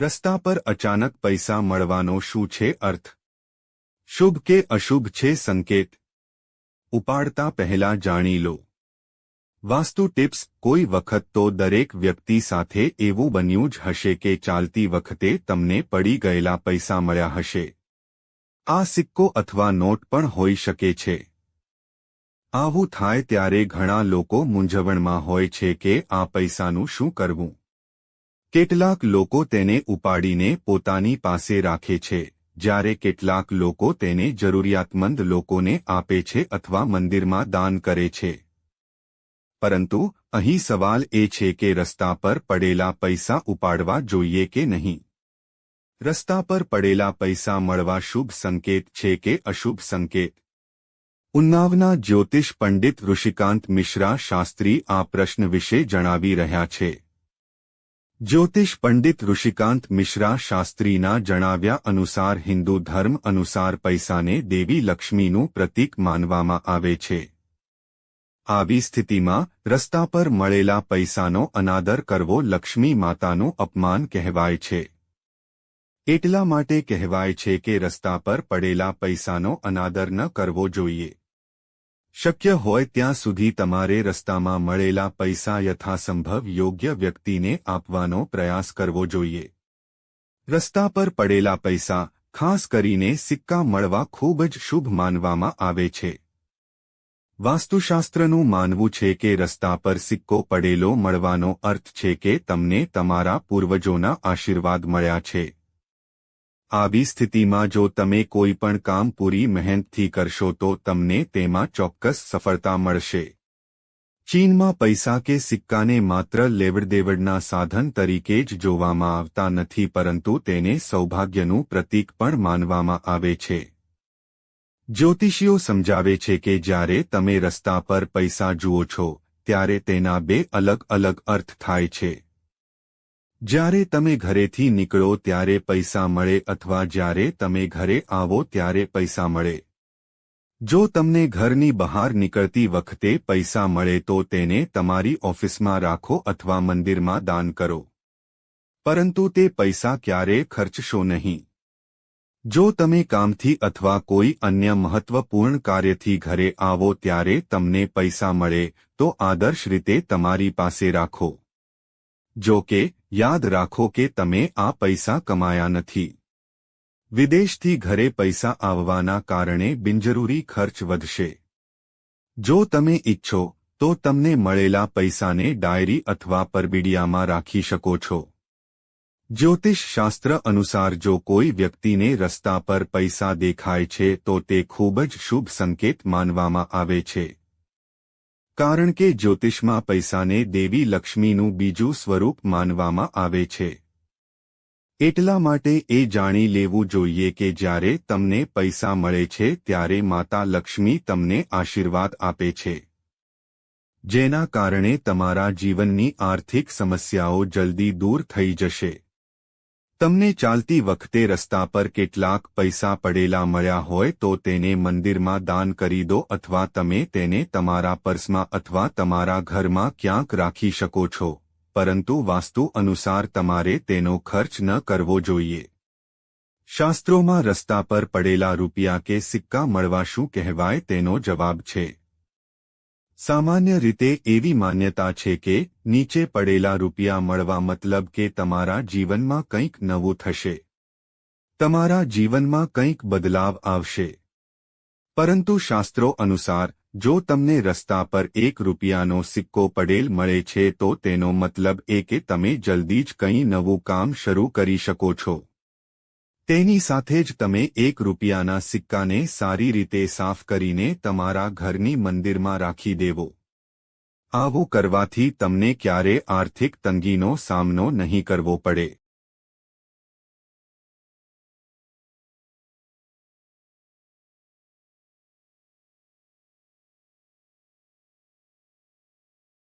રસ્તા પર અચાનક પૈસા મળવાનો શું છે અર્થ? શુભ કે અશુભ છે સંકેત? ઉપાડતા પહેલા જાણી લો. વાસ્તુ ટિપ્સ, કોઈ વખત તો દરેક વ્યક્તિ સાથે એવું બન્યું જ હશે કે ચાલતી વખતે તમને પડી ગયેલા પૈસા મળ્યા હશે. આ સિક્કો અથવા નોટ પણ હોઈ શકે છે. આવું થાય ત્યારે ઘણા લોકો મૂંઝવણમાં હોય છે કે આ પૈસાનું શું કરવું? કેટલાક લોકો તેને ઉપાડીને પોતાની પાસે રાખે છે, જ્યારે કેટલાક લોકો તેને જરૂરિયાતમંદ લોકોને આપે છે અથવા મંદિરમાં દાન કરે છે. પરંતુ, અહીં સવાલ એ છે કે રસ્તા પર પડેલા પૈસા ઉપાડવા જોઈએ કે નહીં? રસ્તા પર પડેલા પૈસા મળવા શુભ સંકેત છે કે અશુભ સંકેત? ઉન્નાવના જ્યોતિષ પંડિત ઋષિકાંત મિશ્રા શાસ્ત્રી આ પ્રશ્ન વિશે જણાવી રહ્યા છે. જ્યોતિષ પંડિત ઋષિકાંત મિશ્રા શાસ્ત્રીના જણાવ્યા અનુસાર હિન્દુ ધર્મ અનુસાર પૈસાને દેવી લક્ષ્મીનું પ્રતીક માનવામાં આવે છે. આવી સ્થિતિમાં રસ્તા પર મળેલા પૈસાનો અનાદર કરવો લક્ષ્મી માતાનું અપમાન કહેવાય છે. એટલા માટે કહેવાય છે કે રસ્તા પર પડેલા પૈસાનો અનાદર ન કરવો જોઈએ. શક્ય હોય ત્યાં સુધી તમારે રસ્તામાં મળેલા પૈસા યથાસંભવ યોગ્ય વ્યક્તિને આપવાનો પ્રયાસ કરવો જોઈએ. રસ્તા પર પડેલા પૈસા, ખાસ કરીને સિક્કા મળવા ખૂબ જ શુભ માનવામાં આવે છે. વાસ્તુશાસ્ત્રનું માનવું છે કે રસ્તા પર સિક્કો પડેલો મળવાનો અર્થ છે કે તમને તમારા પૂર્વજોના આશીર્વાદ મળ્યા છે. આવી સ્થિતિમાં જો તમે કોઈ પણ કામ પૂરી મહેનતથી કરશો તો તમને તેમાં ચોક્કસ સફળતા મળશે. ચીનમાં પૈસા કે સિક્કાને માત્ર લેવડદેવડના સાધન તરીકે જ જોવામાં આવતા નથી પરંતુ તેને સૌભાગ્યનું પ્રતીક પણ માનવામાં આવે છે. જ્યોતિષીઓ સમજાવે છે કે જ્યારે તમે રસ્તા પર પૈસા જુઓ છો, ત્યારે તેના બે અલગ અલગ અર્થ થાય છે. જ્યારે તમે ઘરેથી નીકળો ત્યારે પૈસા મળે અથવા જ્યારે તમે ઘરે આવો ત્યારે પૈસા મળે. જો તમને ઘરની બહાર નીકળતી વખતે પૈસા મળે તો તેને તમારી ઓફિસમાં રાખો અથવા મંદિરમાં દાન કરો. પરંતુ તે પૈસા ક્યારે ખર્ચશો નહીં. જો તમે કામથી અથવા કોઈ અન્ય મહત્વપૂર્ણ કાર્યથી ઘરે આવો ત્યારે તમને પૈસા મળે, તો આદર્શ રીતે તમારી પાસે રાખો. જો કે, યાદ રાખો કે તમે આ પૈસા કમાયા નથી. વિદેશથી ઘરે પૈસા આવવાના કારણે બિનજરૂરી ખર્ચ વધશે. જો તમે ઇચ્છો તો તમને મળેલા પૈસાને ડાયરી અથવા પરબીડિયામાં રાખી શકો છો. જ્યોતિષ શાસ્ત્ર અનુસાર જો કોઈ વ્યક્તિને રસ્તા પર પૈસા દેખાય છે, તો તે ખૂબ જ શુભ સંકેત માનવામાં આવે છે. કારણ કે જ્યોતિષમાં પૈસાને દેવી લક્ષ્મીનું બીજું સ્વરૂપ માનવામાં આવે છે. એટલા માટે એ જાણી લેવું જોઈએ કે જ્યારે તમને પૈસા મળે છે ત્યારે માતા લક્ષ્મી તમને આશીર્વાદ આપે છે. જેના કારણે તમારા જીવનની આર્થિક સમસ્યાઓ જલ્દી દૂર થઈ જશે. તમને ચાલતી વખતે રસ્તા પર કેટલાક પૈસા પડેલા મળ્યા હોય તો તેને મંદિરમાં દાન કરી દો અથવા તમે તેને તમારા પર્સમાં અથવા તમારા ઘરમાં ક્યાંક રાખી શકો છો. પરંતુ વાસ્તુ અનુસાર તમારે તેનો ખર્ચ ન કરવો જોઈએ. શાસ્ત્રોમાં રસ્તા પર પડેલા રૂપિયા કે સિક્કા મળવા શું કહેવાય તેનો જવાબ છે. સામાન્ય રીતે એવી માન્યતા છે કે નીચે પડેલા રૂપિયા મળવા મતલબ કે તમારા જીવનમાં કંઈક નવું થશે. તમારા જીવનમાં કંઈક બદલાવ આવશે. પરંતુ શાસ્ત્રો અનુસાર, જો તમને રસ્તા પર એક રૂપિયાનો સિક્કો પડેલ મળે છે તો તેનો મતલબ એ કે તમે જલ્દી જ કંઈ નવું કામ શરૂ કરી શકો છો. તેની સાથે જ તમે એક રૂપિયાના સિક્કાને સારી રીતે સાફ કરીને તમારા ઘરની મંદિરમાં રાખી દેવો. આવું કરવાથી તમને ક્યારે આર્થિક તંગીનો સામનો નહીં કરવો પડે.